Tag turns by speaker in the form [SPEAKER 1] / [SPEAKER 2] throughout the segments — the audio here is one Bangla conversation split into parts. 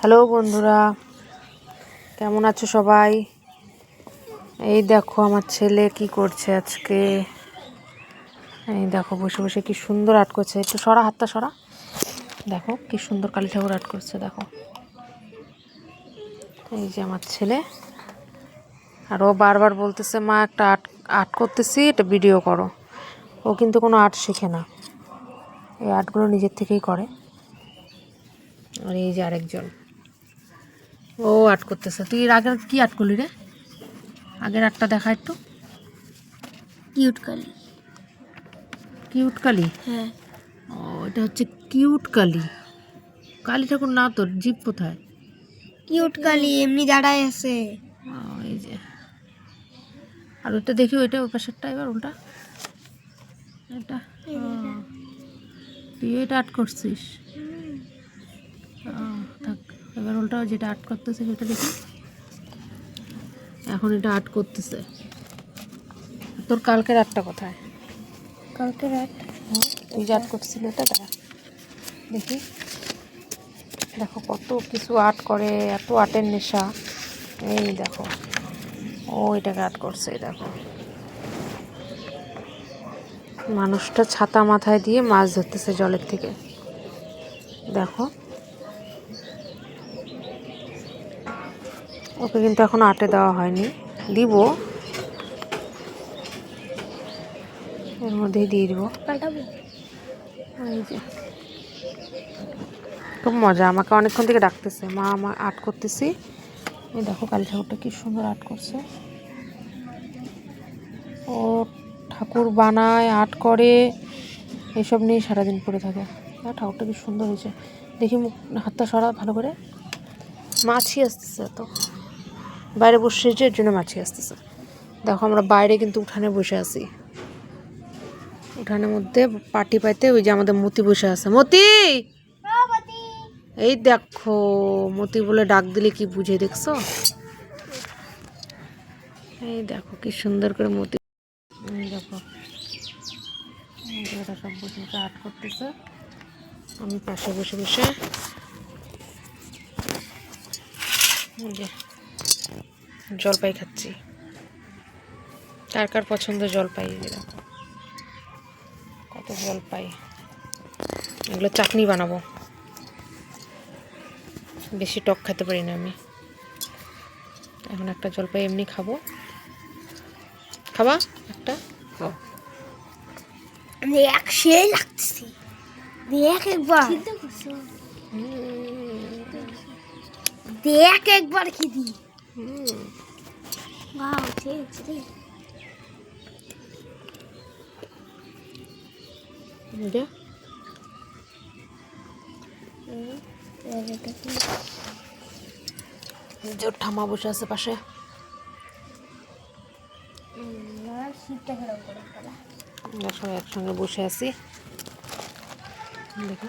[SPEAKER 1] হ্যালো বন্ধুরা, কেমন আছো সবাই? এই দেখো আমার ছেলে কি করছে আজকে। এই দেখো, বসে বসে কি সুন্দর আর্ট করছে। একটু সরা হাতটা সরা। দেখো, কি সুন্দর কালী ঠাকুর আর্ট করছে, দেখো। এই যে আমার ছেলে। আর ও বারবার বলতেছে, মা, একটা আর্ট আর্ট করতেছি এটা ভিডিও করো। ও কিন্তু কোনো আর্ট শেখে না। এই আর্টগুলো নিজের থেকেই করে। আর এই যে আরেকজন। ও আর্ট করতেছে। তুই এর আগের কি আর্ট করলি রে? আগের আর্টটা দেখা একটু।
[SPEAKER 2] কিউট কালি।
[SPEAKER 1] কিউট কালি?
[SPEAKER 2] হ্যাঁ।
[SPEAKER 1] ও এটা হচ্ছে কিউট কালি। কালী ঠাকুর না তোর জীব কোথায়?
[SPEAKER 2] কিউট কালি এমনি দাঁড়ায় আছে।
[SPEAKER 1] এই যে। আর ওটা দেখি ওইটা ওই পাশেরটা এবার উল্টা। এটা? তুই এটা আর্ট করছিস? ও, এবার উল্টা যেটা আর্ট করতেছে সেটা দেখি। এখন এটা আর্ট করতেছে। তোর কালকের আর্টটা কোথায়?
[SPEAKER 2] কালকে রাত
[SPEAKER 1] ওই যে আর্ট করছিল এটা, দাঁড়া। দেখি। দেখো কত কিছু আর্ট করে, এত আর্টের নেশা। এই দেখো। ও এটাকে আর্ট করছে দেখো। মানুষটা ছাতা মাথায় দিয়ে মাছ ধরতেছে জলের থেকে। দেখো। ওকে কিন্তু এখন আটে দেওয়া হয়নি। দিব। এর মধ্যেই দিয়ে দিব। খুব মজা আমাকে অনেকক্ষণ থেকে ডাকতেছে। মা আমার আর্ট করতেছি। এই দেখো কালী ঠাকুরটা কি সুন্দর আর্ট করছে। ও ঠাকুর বানায় আর্ট করে। এসব নিয়ে সারাদিন পড়ে থাকে। আর ঠাকুরটা কি সুন্দর হয়েছে। দেখি মুখ হাতটা সরা ভালো করে। মাছি আসতেছে তো বাইরে বসে যে এর জন্য মাছি আসতেছে। দেখো আমরা বাইরে কিন্তু উঠানে বসে আছি। উঠানের মধ্যে পাটি পাইতে ওই যে আমাদের মতি বসে আছে। মতি! এই দেখো, মতি বলে ডাক দিলে কি বুঝে, দেখছ? এই দেখো কি সুন্দর করে মতি। দেখো। সব আর্ট করতেছে। আমি পাশে বসে বসে জলপাই খাচ্ছি। কার কার পছন্দ জলপাই? কত জলপাই। এগুলো চাটনি বানাবো। বেশি টক খেতে পারি না আমি। এখন একটা জলপাই এমনি খাব। খাবা? একটা? খাও।
[SPEAKER 2] দেখ সে লাগতেছে। দেখ একবার। দেখ একবার কি দি
[SPEAKER 1] হুম,
[SPEAKER 2] ওয়াও ঠিক আছে রে
[SPEAKER 1] এই যে, এই যে ওর ঠামা বসে আছে পাশে। আমরা সবাই একসঙ্গে বসে আছি। দেখো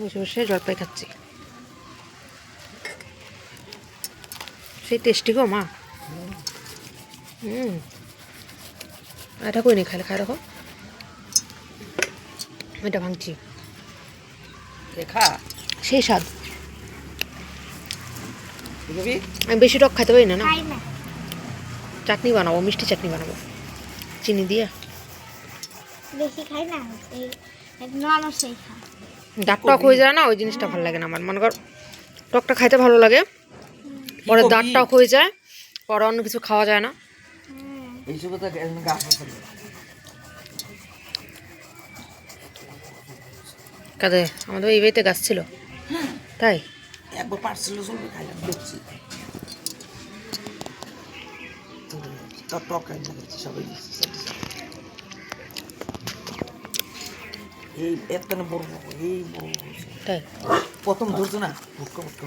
[SPEAKER 1] বসে বসে জলপাই খাচ্ছি। সেই টেস্টি গো মা। হুম। এটা কই নি খাইলে? খাই রাখো এটা ভাঙছি। সেই স্বাদ। আমি বেশি টক খাইতে পারি না না? চাটনি বানাবো মিষ্টি চাটনি বানাবো। চিনি দিয়ে।
[SPEAKER 2] বেশি খাই না
[SPEAKER 1] দাঁত টক হয়ে যায় না ওই জিনিসটা ভালো লাগে না আমার। মনে কর টকটা খাইতে ভালো লাগে। পরে? দাঁত টক হয়ে যায় পরে অন্য কিছু খাওয়া যায় না। কাদে আমাদের এই বাড়িতে গাছ ছিল। তাই?
[SPEAKER 3] একবার পার্সেল চলবে খাইলাম দেখছি। টক সবাই। এই এত বড় এই বড়
[SPEAKER 1] তাই?
[SPEAKER 3] প্রথম ধরতো না ভুটকা ভুটকা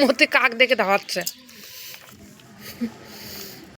[SPEAKER 1] মতে কাক দেখে ধাওয়াচ্ছে।